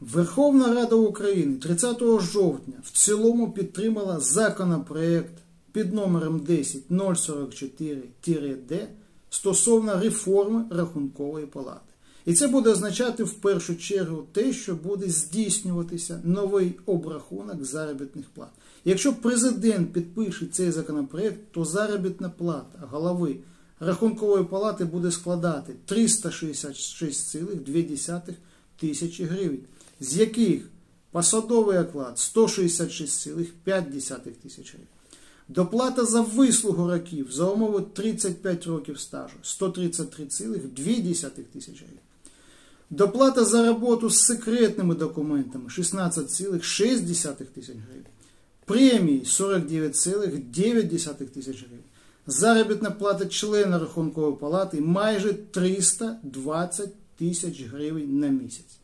Верховна Рада України 30 жовтня в цілому підтримала законопроект під номером 10044-Д стосовно реформи Рахункової палати. І це буде означати в першу чергу те, що буде здійснюватися новий обрахунок заробітних плат. Якщо президент підпише цей законопроект, то заробітна плата голови Рахункової палати буде складати 366,2 тисячі гривень, з яких посадовий оклад 166,5 тисяч гривень. Доплата за вислугу років за умови 35 років стажу 133,2 тисяч гривень. Доплата за роботу з секретними документами 16,6 тисяч гривень. Премії 49,9 тисяч гривень. Заробітна плата члена Рахункової палати майже 320 тисяч гривень на місяць.